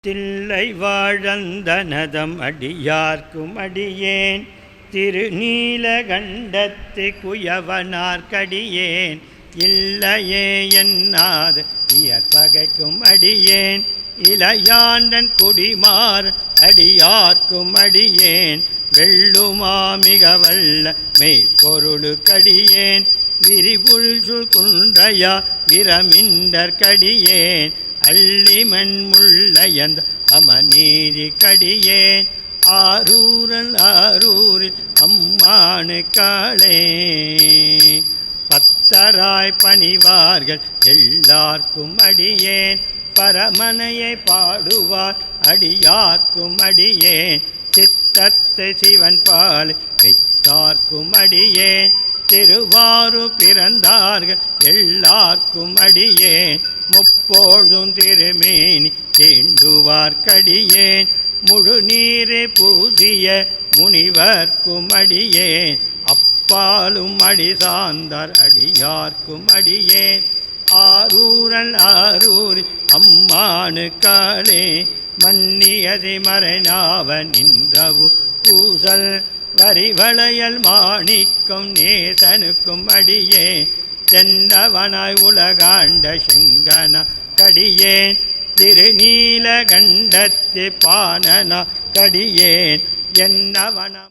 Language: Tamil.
தில்லை வாழந்தனதம் அடியார்க்கும் அடியேன். திருநீலகண்டத்து குயவனார்க்கடியேன். இல்லையே என்னாது இயற்பகைக்கும் அடியேன். இளையாண்டன் குடிமார் அடியார்க்கும் அடியேன். வெள்ளுமா மிக வல்ல மெய்ப்பொருளுக்கடியேன் விரிபுல் சுல் குன்றையா விரமிண்டற்கடியேன் அள்ளிமண் முள்ளையந்த அமநீதி கடியேன். ஆரூரல் ஆரூரில் அம்மானு காளே பத்தராய் பணிவார்கள் எல்லார்க்கும் அடியேன். பரமனையை பாடுவார் அடியார்க்கும் அடியேன். சித்தத்தை சிவன் பால் வைத்தார்க்கும் அடியேன். திருவாரு பிறந்தார்கள் எல்லார்க்கும் அடியேன். முப்பொழுதும் திருமேனி தீண்டுவார்க்கடியேன் முழு நீரை பூசிய முனிவர்க்கும் அடியேன் அப்பாலும் அடி சார்ந்தார் அடியார்க்கும் அடியேன் ஆரூரல் ஆரூர் அம்மானு காளே மன்னியதை மறைநாவன் நின்றவு பூசல். வரிவளையல் மாணிக்கும் நேசனுக்கும் அடியே சென்னவனாய் உலகாண்ட கண கடியேன். திருநீலகண்டத்து பானனா கடியேன். என்னவன